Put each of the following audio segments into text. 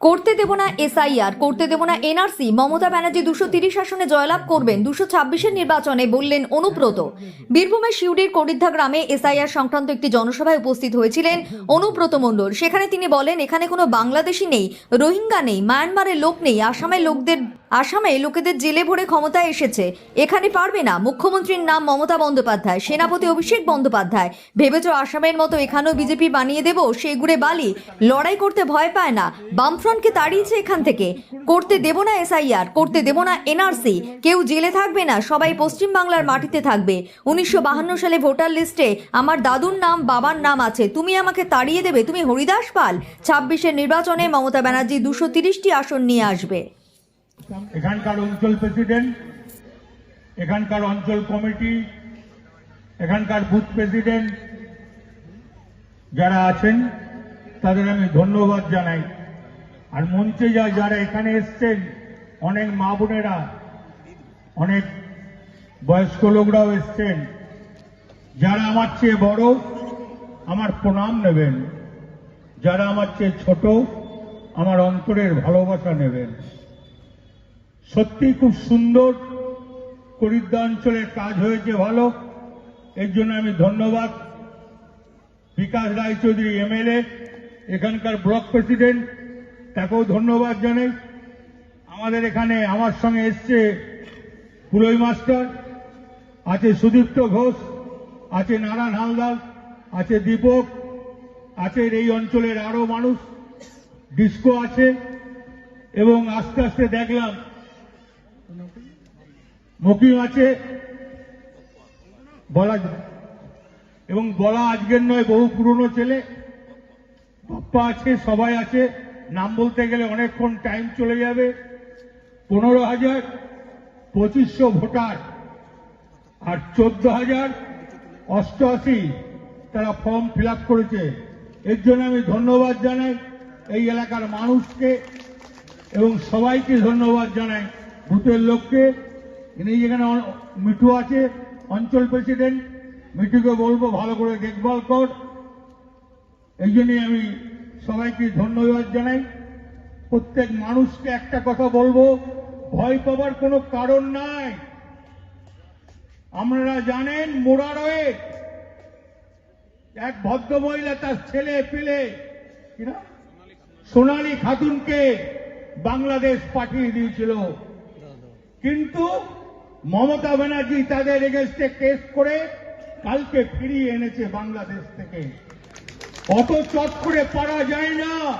করতে দেব না এসআইআর, করতে দেব না এনআরসি। মমতা ব্যানার্জি দুশো তিরিশ আসনে জয়লাভ করবেন, দুশো ছাব্বিশের নির্বাচনে বললেন অনুব্রত। বীরভূমের সিউড়ির করিদ্ধা গ্রামে এসআইআর সংক্রান্ত একটি জনসভায় উপস্থিত হয়েছিলেন অনুব্রত মণ্ডল। সেখানে তিনি বলেন, এখানে কোনো বাংলাদেশি নেই, রোহিঙ্গা নেই, মায়ানমারের লোক নেই, আসামের লোকদের আসামে লোকেদের জেলে ভরে ক্ষমতায় এসেছে। এখানে পারবে না। মুখ্যমন্ত্রীর নাম মমতা বন্দ্যোপাধ্যায়, সেনাপতি অভিষেক বন্দ্যোপাধ্যায়। ভেবেছ আসামের মতো এখানেও বিজেপি বানিয়ে দেব? সেই গুড়ে বালি। লড়াই করতে ভয় পায় না। বামফ্রন্টকে তাড়িয়েছে এখান থেকে। করতে দেব না এসআইআর, করতে দেব না এনআরসি। কেউ জেলে থাকবে না, সবাই পশ্চিমবাংলার মাটিতে থাকবে। উনিশশো সালে ভোটার লিস্টে আমার দাদুর নাম, বাবার নাম আছে। তুমি আমাকে তাড়িয়ে দেবে। তুমি হরিদাস পাল। ছাব্বিশের নির্বাচনে মমতা ব্যানার্জি দুশো তিরিশটি আসন নিয়ে আসবে। এখানকার অঞ্চল প্রেসিডেন্ট, এখানকার অঞ্চল কমিটি, এখানকার বুথ প্রেসিডেন্ট যারা আছেন, তাদের আমি ধন্যবাদ জানাই। আর মঞ্চে যা যারা এখানে এসছেন, অনেক মা বোনেরা, অনেক বয়স্ক লোকরাও এসছেন। যারা আমার চেয়ে বড়, আমার প্রণাম নেবেন। যারা আমার চেয়ে ছোট, আমার অন্তরের ভালোবাসা নেবেন। সত্যি খুব সুন্দর করিদ্দা অঞ্চলের কাজ হয়েছে ভালো। এর জন্য আমি ধন্যবাদ। বিকাশ রায়চৌধুরী এমএলএ, এখানকার ব্লক প্রেসিডেন্ট, তাকেও ধন্যবাদ জানাই। আমাদের এখানে আমার সঙ্গে এসছে পুরোই মাস্টার, আছে সুদীপ্ত ঘোষ, আছে নারায়ণ হালদার, আছে দীপক, আছে এই অঞ্চলের আরও মানুষ, ডিস্কো আছে, এবং আস্তে আস্তে দেখলাম মকিম আছে। বলা এবং বলা আজকের নয়, বহু পুরনো ছেলে। বাপ্পা আছে, সবাই আছে। নাম বলতে গেলে অনেকক্ষণ টাইম চলে যাবে। পনেরো হাজার, পঁচিশশো ভোটার। আর চোদ্দ হাজার, অষ্টআশি তারা ফর্ম ফিল করেছে। এর জন্য আমি ধন্যবাদ জানাই এই এলাকার মানুষকে এবং সবাইকে ধন্যবাদ জানাই বুথের লোককে। ইনি যেখানে মিঠু আছে, অঞ্চল প্রেসিডেন্ট মিঠুকে বলব ভালো করে দেখভাল কর। এই জন্যই আমি সবাইকে ধন্যবাদ জানাই। প্রত্যেক মানুষকে একটা কথা বলব, ভয় পাবার কোনো কারণ নাই। আপনারা জানেন মোরারয়ে, এক ভদ্র মহিলা তার ছেলে পেলে সোনালী খাতুনকে বাংলাদেশ পাঠিয়ে দিয়েছিল। কিন্তু মমতা ব্যানার্জি তাদের এগেস্টে কেস করে কালকে ফিরিয়ে এনেছে বাংলাদেশ থেকে। অত চট করে পারা যায় না।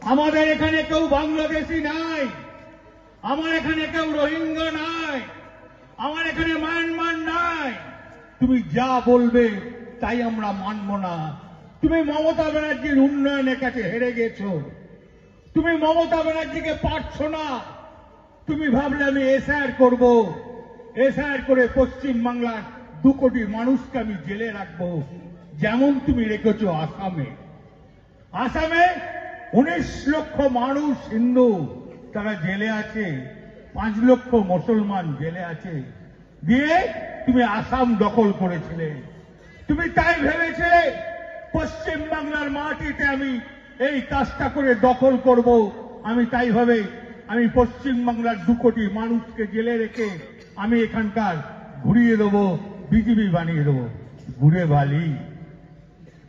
আমাদের এখানে কেউ বাংলাদেশি নাই। আমার এখানে কেউ রোহিঙ্গা নাই। আমার এখানে মায়ানমার নাই। তুমি যা বলবে তাই আমরা মানব না। তুমি মমতা ব্যানার্জির উন্নয়নের কাছে হেরে গেছো। তুমি মমতা ব্যানার্জিকে পারছ না। তুমি ভাবলে আমি এসআর করব। এসআর করে পশ্চিম বাংলার দু কোটি মানুষকে আমি জেলে রাখব। যেমন তুমি রেখেছো আসামে। আসামে উনিশ লক্ষ মানুষ হিন্দু, তারা জেলে আছে। পাঁচ লক্ষ মুসলমান জেলে আছে। দিয়ে তুমি আসাম দখল করেছিলে। তুমি তাই ভেবেছিলে, পশ্চিম বাংলার মাটিতে আমি এই কাজটা করে দখল করব। আমি তাই ভাবে আমি পশ্চিমবাংলার দু কোটি মানুষকে জেলে রেখে আমি এখানকার ঘুরিয়ে দেবো বিজেপি বানিয়ে দেবো। ঘুরে বালি।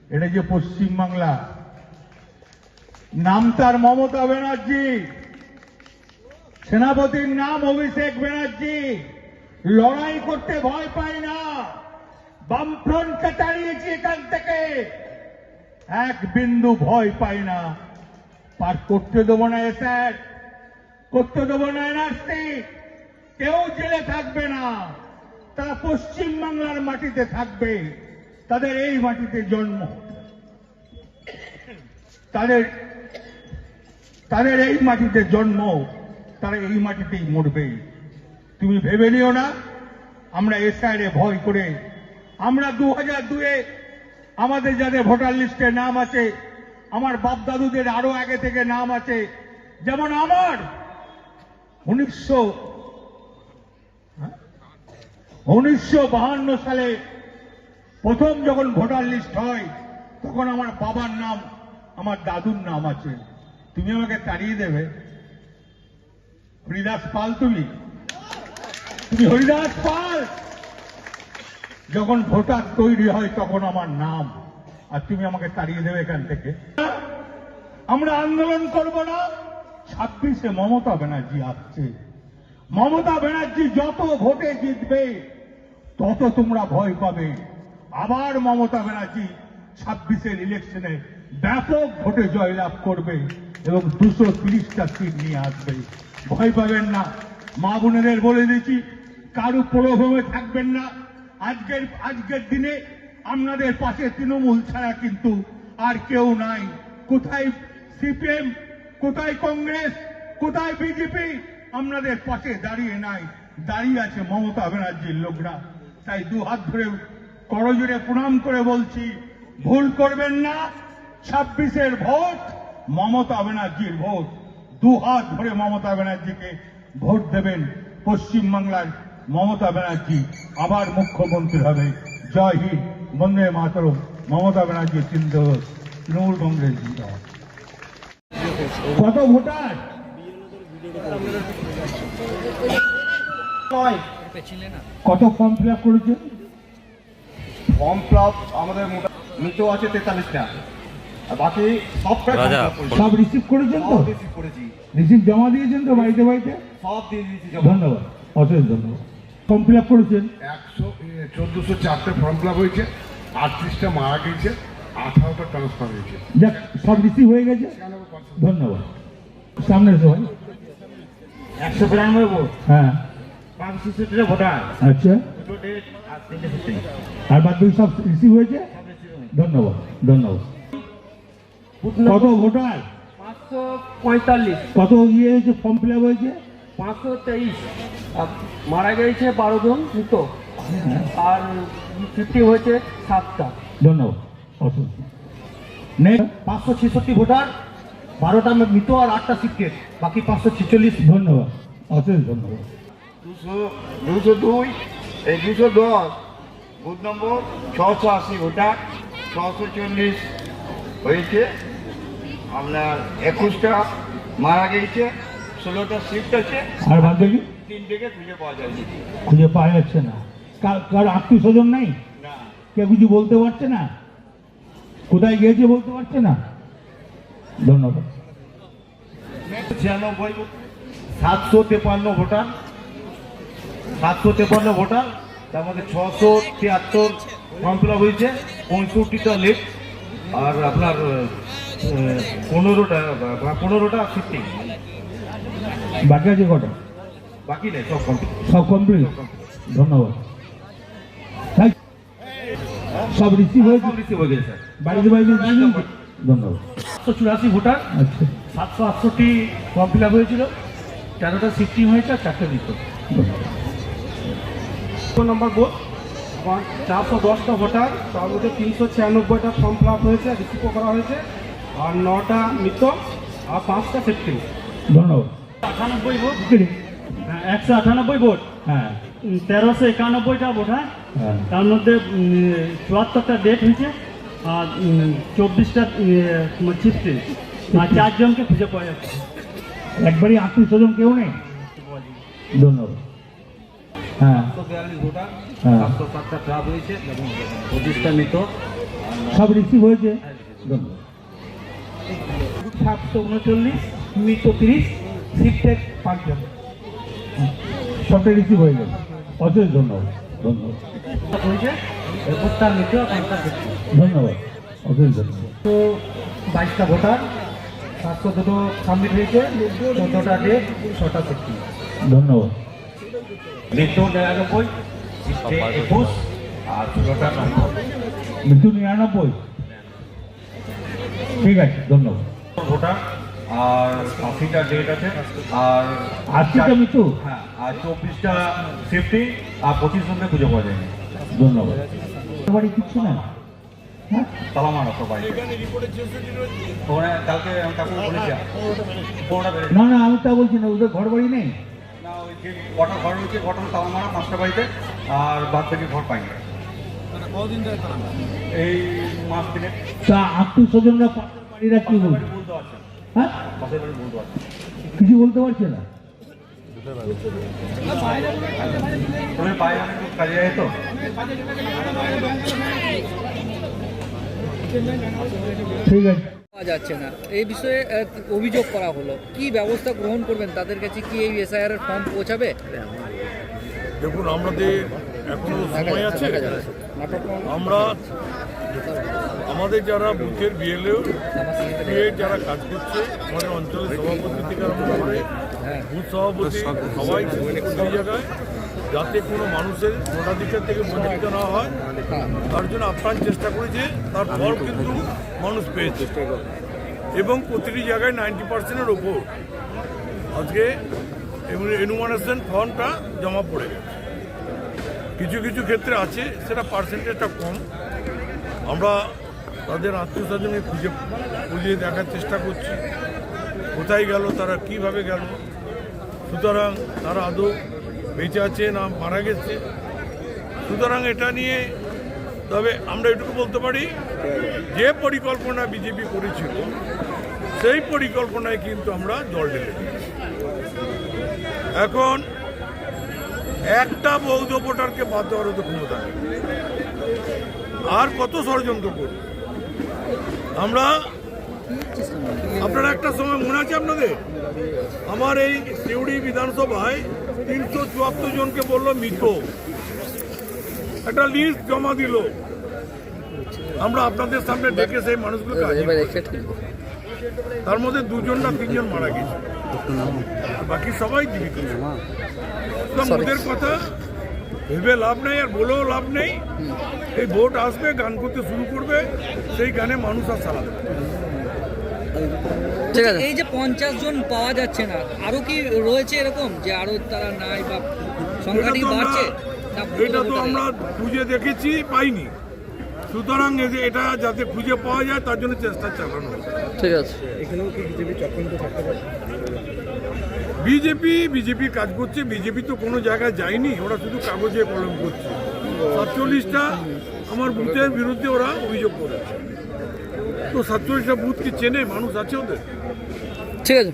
এটা যে পশ্চিমবাংলা নাম তার মমতা ব্যানার্জি। সেনাপতির নাম অভিষেক ব্যানার্জি। লড়াই করতে ভয় পায় না। বামফ্রন্টকে তাড়িয়েছি এখান থেকে। এক বিন্দু ভয় পায় না। পার করতে দেবো না স্যার। করতে দেবো না এনআরসি কেউ জেলে থাকবে না তারা পশ্চিম বাংলার মাটিতে থাকবে তাদের এই মাটিতে জন্ম তাদের তাদের এই মাটিতে জন্ম তারা এই মাটিতেই মরবে তুমি ভেবে নিও না আমরা এসআইরে ভয় করে আমরা দু হাজার দুয়ে আমাদের যাদের ভোটার লিস্টে নাম আছে আমার বাপ দাদুদের আরও আগে থেকে নাম আছে। যেমন আমার উনিশশো উনিশশো বাহান্ন সালে প্রথম যখন ভোটার লিস্ট হয়, তখন আমার বাবার নাম, আমার দাদুর নাম আছে। তুমি আমাকে তাড়িয়ে দেবে। হরিদাস পাল তুমি? তুমি হরিদাস পাল! যখন ভোটার তৈরি হয়, তখন আমার নাম। আর তুমি আমাকে তাড়িয়ে দেবে এখান থেকে। আমরা আন্দোলন করব না। ছাব্বিশে মমতা ব্যানার্জি আসছে। মমতা ব্যানার্জি যত ভোটে জিতবে, তত তোমরা ভয় পাবে। আবার মমতা ব্যানার্জি ছাব্বিশের ইলেকশনে ব্যাপক ভোটে জয়লাভ করবে এবং দুশো তিরিশটা সিট নিয়ে আসবে। ভয় পাবেন না। মা বোনেদের বলে দিচ্ছি কারু প্রলোভনে থাকবেন না। আজকের আজকের দিনে আপনাদের পাশে তৃণমূল ছাড়া কিন্তু আর কেউ নাই। কোথায় সিপিএম কোথায় কংগ্রেস? কোথায় বিজেপি? আপনাদের পাশে দাঁড়িয়ে নাই। দাঁড়িয়ে আছে মমতা ব্যানার্জির লোকরা। তাই দু হাত ধরে করজোরে প্রণাম করে বলছি, ভুল করবেন না। ছাব্বিশের ভোট, মমতা ব্যানার্জির ভোট। দু হাত ধরে মমতা ব্যানার্জিকে ভোট দেবেন পশ্চিমবাংলার মমতা ব্যানার্জি। আবার মুখ্যমন্ত্রী হবে। জয় হিন্দ। বন্দে মাতরম। মমতা ব্যানার্জি চিন্তা তৃণমূল কংগ্রেস জিন্দাবাদ। কত ভোটার? কত ফর্ম ফিল আপ করেছেন ফর্ম ফিল আপ আমাদের মোটা মৃত আছে তেতাল্লিশটা। বাকি করেছি। সব রিসিভ করেছেন তো? রিসিভ করেছি। রিসিভ জমা দিয়েছেন তো বাড়িতে বাড়িতে? সব দিয়ে দিয়েছি ধন্যবাদ। অশেষ ধন্যবাদ। ফর্ম ফিল আপ করেছেন? একশো চোদ্দোশো চারটে ফর্ম ফিল আপ হয়েছে। আটত্রিশটা মারা গেছে আঠারোটা ট্রান্সফার হয়েছে। যাক সব রিসিভ হয়ে গেছে। ধন্যবাদ। সামনে এসো ভাই। একশো বিরানব্বই ভোট হ্যাঁ। পাঁচশো সিটের ভোটার। আচ্ছা। আর বাদ বাকি সব রিসিভ হয়েছে? ধন্যবাদ ধন্যবাদ। কত ভোটার? পাঁচশো পঁয়তাল্লিশ। কত ইয়ে হয়েছে? ফর্ম ফিল আপ হয়েছে? পাঁচশো তেইশ। আর মারা গেছে বারো জন মৃত আর ফিফটি হয়েছে সাতটা। ধন্যবাদ। পাঁচশো ছেষট্টি ভোটার বারোটা মৃত আর আটটা সিক্রেট বাকি পাঁচশো ছেচল্লিশ ধন্যবাদ। অশেষ ধন্যবাদ। দুশো দুশো দুই এই দুশো দশ বুথ নম্বর ছশো আশি ভোটার ছশো চল্লিশ হয়েছে। আপনার একুশটা মারা গেছে ষোলোটা শিফট আছে। আর বাদ বাকি? তিনটেকে খুঁজে পাওয়া যায়নি। খুঁজে পাওয়া যাচ্ছে না। কার আত্মীয় স্বজন নাই? না। কে কিছু বলতে পারছে না? কোথায় গিয়েছে বলতে পারছে না? ধন্যবাদ। ছিয়ানব্বই সাতশো তেপান্ন ভোটার। সাতশো তেপান্ন ভোটার তার মধ্যে ছশো তিয়াত্তর ফর্ম ফিল হয়েছে পঁয়ষট্টিটা লেট আর আপনার পনেরোটা পনেরোটা ফিফটি বাকি আছে কটা? বাকি নেই সব কমপ্লিট সব কমপ্লিট ধন্যবাদ। সব রিসিভ হয়েছে? রিসিভ হয়ে গেছে স্যার বাড়িতে দিয়েছেন ধন্যবাদ চুরাশি ভোটার আচ্ছা। সাতশো আটষট্টি ফর্ম ফিল আপ হয়েছিল তেরোটা সিফটিং হয়েছে আর চারটে দিত নম্বর বুথ চারশো দশটা ভোটার তার মধ্যে তিনশো ছিয়ানব্বইটা ফর্ম ফিল আপ হয়েছে রিসিভও করা হয়েছে আর নটা মৃত আর পাঁচটা সেফটি। ধন্যবাদ আটানব্বই ভোট। হ্যাঁ, একশো আটানব্বই ভোট। হ্যাঁ। তেরোশো একানব্বইটা ভোট হয়। তার মধ্যে চুয়াত্তরটা ডেট হয়েছে চব্বিশটা ছিটতে আর চারজনকে খুঁজে পাওয়া যাচ্ছে। একবারই আত্মীয় স্বজন কেউ নেই? ধন্যবাদ। হ্যাঁ। ভোটার হ্যাঁ। সাতশো সাতটা ক্লাব হয়েছে এবং পঁচিশটা মৃত। সব রিসিভ হয়েছে? ধন্যবাদ। সাতশো উনচল্লিশ মৃত তিরিশ পাঁচজন। রিসিভ হয়ে অশেষ ধন্যবাদ। ধন্যবাদ। হয়েছে? আর পাঁচটা ধন্যবাদ। তো বাইশটা ভোটার সাতশো দুটো সাবমিট হয়েছে চোদ্দোটা ডেট ছটা ফিফটি ধন্যবাদ। মৃত নিরানব্বই একুশ আর ষোলোটা নম্বর মৃত্যু নিরানব্বই। ঠিক আছে ধন্যবাদ। ভোটার আর আশিটা ডেট আছে আর আশিটা মৃত্যু? হ্যাঁ আর চব্বিশটা ফিফটি আর পঁচিশ জনকে খুঁজে পাওয়া যায়নি। ধন্যবাদ। বাড়ি কিচ্ছু না। হ্যাঁ? তালা মারা সবাই কালকে আমি কাকু বলেছি না না আমি তা বলছি না ওদের ঘর বাড়ি নেই? না ওই যে কটা ঘর রয়েছে কটা তালা মারা পাঁচটা বাড়িতে আর বাদ থেকে ঘর পাইনি। এই মাস দিনে তা আত্মীয় স্বজনরা পাশের বাড়িরা কি বলছে? বলতে পারছেন হ্যাঁ? কিছু বলতে পারছে না? তুমি পায়ে কাজে যাই তো। ঠিক আছে। পাওয়া যাচ্ছে না। এই বিষয়ে অভিযোগ করা হলো। কি ব্যবস্থা গ্রহণ করবেন? তাদের কাছে কি এই এসআইআর এর ফর্ম পৌঁছাবে? দেখুন আমাদের এখনও সময় আছে আমরা আমাদের যারা বুথের বিএলও যারা কাজ করছে আমাদের অঞ্চলের সভাপতি থেকে আরম্ভ করে বুথ সভাপতি সবাই সেই জায়গায় যাতে কোনো মানুষের ভোটাধিকার থেকে বঞ্চিত না হয় তার জন্য আপ্রাণ চেষ্টা করেছে তার ফল কিন্তু মানুষ পেয়েছে। এবং প্রতিটি জায়গায় নাইনটি পার্সেন্টের ওপর। আজকে এনুমানেশন ফর্মটা জমা পড়ে গেছে। কিছু কিছু ক্ষেত্রে আছে সেটা পার্সেন্টেজটা কম। আমরা তাদের আত্মীয় স্বজনকে খুঁজে খুঁজে দেখার চেষ্টা করছি। কোথায় গেল তারা কীভাবে গেল? সুতরাং তারা আদৌ বেঁচে আছে না মারা গেছে। সুতরাং এটা নিয়ে তবে আমরা এটুকু বলতে পারি, যে পরিকল্পনা বিজেপি করেছিল, সেই পরিকল্পনায় কিন্তু আমরা জল ঢেলে এখন একটা বৌদ্ধ ভোটারকে বাদ দেওয়ার তো ক্ষমতা আর কত ষড়যন্ত্র করবে? আমরা, আপনারা একটা সময় মনে আছে আপনাদের? আমার এই সিউড়ি বিধানসভায় তিনশো চুয়াত্তর জনকে বলল মৃত একটা লিস্ট জমা দিল। আমরা আপনাদের সামনে ডেকে সেই মানুষগুলোকে হাজির তার মধ্যে দুজন না তিনজন মারা গেছে। বাকি সবাই জীবিত ওদের কথা ভেবে লাভ নেই আর বলেও লাভ নেই। এই ভোট আসবে গান করতে শুরু করবে সেই গানে মানুষ আর সারা দেবে এই যে পঞ্চাশ জন পাওয়া যাচ্ছে না আরও কি রয়েছে এরকম যে আরও তারা নাই বা সংখ্যাটি বাড়ছে? এটা তো আমরা খুঁজে দেখেছি পাইনি। সুতরাং যে এটা যাতে খুঁজে পাওয়া যায় তার জন্য চেষ্টা চালানো ঠিক আছে। বিজেপি বিজেপি কাজ করছে বিজেপি তো কোনো জায়গায় যায়নি ওরা শুধু কাগজে কলম করছে। সাতচল্লিশটা আমার বুথের বিরুদ্ধে ওরা অভিযোগ করেছে। তো সাতচল্লিশটা বুথ কি চেনে? মানুষ আছে ওদের? ঠিক আছে।